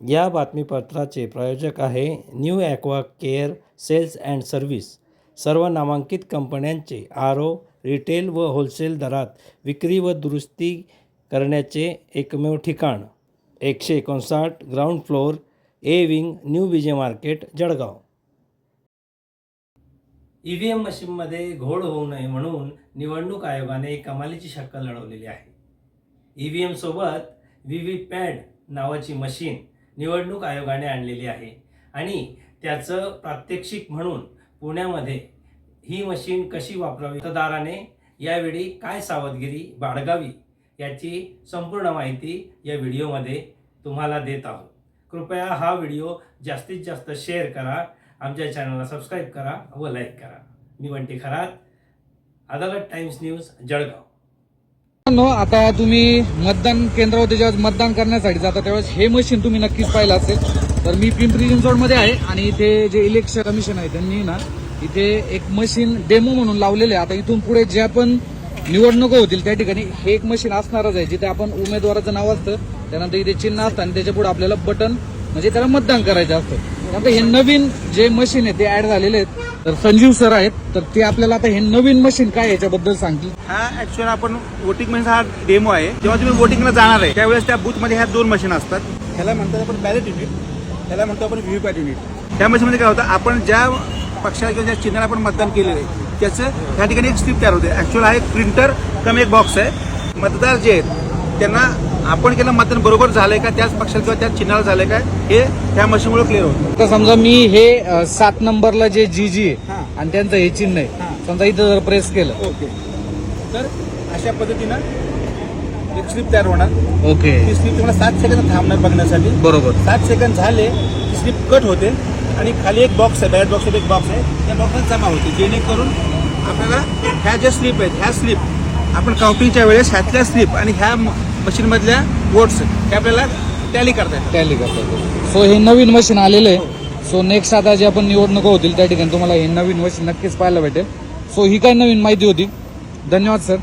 या बातमीपत्राचे प्रायोजक आहे new aqua care sales and service. सर्व नामांकित कंपन्यांचे आर ओ रिटेल व होलसेल दरात विक्री व दुरुस्ती करण्याचे एकमेव ठिकाण. एकशे एकोणसाठ ground floor A wing new Vijay market Jalgaon. E V M मशीनमध्ये घोळ होऊ नये म्हणून निवडणूक आयोगाने कमालीची शक्कल लढवलेली आहे. ई व्ही एमसोबत व्ही व्ही पॅड नावाची मशीन निवडणूक आयोगाने आणलेली आहे. आणि त्याचं प्रात्यक्षिक म्हणून पुण्यामध्ये ही मशीन कशी वापरावी? मतदाराने यावेळी काय सावधगिरी बाळगावी याची संपूर्ण माहिती या व्हिडिओमध्ये तुम्हाला देत आहोत. कृपया हा व्हिडिओ जास्तीत जास्त शेअर करा आमच्या चॅनलला सबस्क्राईब करा व लाईक करा. मी बंटी खरात अदालत टाइम्स न्यूज जळगाव. आता तुम्ही मतदान केंद्रावर जेव्हा मतदान करण्यासाठी जाता त्यावेळेस हे मशीन तुम्ही नक्कीच पाहिलं असेल. तर मी पिंपरी चिंचवडमध्ये आहे आणि इथे जे इलेक्शन कमिशन आहे त्यांनी ना इथे एक मशीन डेमो म्हणून लावलेले आहे. आता इथून पुढे ज्या पण निवडणुका होतील त्या ठिकाणी हे एक मशीन असणारच आहे जिथे आपण उमेदवाराचं नाव असतं त्यानंतर इथे चिन्ह असतं आणि त्याच्या पुढे आपल्याला बटन म्हणजे त्याला मतदान करायचं असतं. त्यानंतर हे नवीन जे मशीन आहे ते ऍड झालेले आहेत. तर संजीव सर आहेत तर ते आपल्याला आता हे नवीन मशीन काय याच्याबद्दल सांगतील? हा ऍक्च्युअली आपण वोटिंग मशीन हा डेमो आहे. जेव्हा तुम्ही वोटिंगला जाणार आहे त्यावेळेस त्या बूथमध्ये ह्या दोन मशीन असतात. ह्याला म्हणतात आपण बॅलेट युनिट ह्याला म्हणतो आपण व्हीव्हीपॅट युनिट त्या मशीनमध्ये काय होतं आपण ज्या पक्षाला किंवा ज्या चिन्हाला आपण मतदान केलेलं आहे त्याचं त्या ठिकाणी एक स्लिप तयार होते. ऍक्च्युअल हा एक प्रिंटर कम एक बॉक्स आहे. मतदार जे आहेत त्यांना आपण केलं मतदान बरोबर झालंय का? त्याच पक्षाला किंवा त्याच चिन्हाला झालंय का? हे ह्या मशीनमुळे क्लिअर होतं. आता समजा मी हे अ, सात नंबरला जे जी जी हा. आहे आणि त्यांचं हे चिन्ह आहे हा. समजा इथं जर प्रेस केलं. ओके. तर अशा पद्धतीनं एक स्लिप तयार होणार. ओके. ती स्लिप तुम्हाला सात सेकंद थांबणार बघण्यासाठी. बरोबर. सात सेकंद झाले की स्लिप कट होते. आणि खाली एक बॉक्स आहे बॅट बॉक्स एक बॉक्स आहे. त्या बॉक्समध्ये जमा होते. जेणेकरून आपल्याला ह्या ज्या स्लिप आहेत ह्या स्लिप आपण काउंटिंगच्या वेळेस ह्यातल्या स्लिप आणि ह्या मशीनमधल्या वोट्स ते आपल्याला टॅली करता येतात. टॅली करतात सो हे नवीन मशीन आलेलं आहे. सो नेक्स्ट आता जे आपण निवडणुका होतील त्या ठिकाणी तुम्हाला हे नवीन मशीन नक्कीच पाहायला भेटेल. सो ही काय नवीन माहिती होती? धन्यवाद सर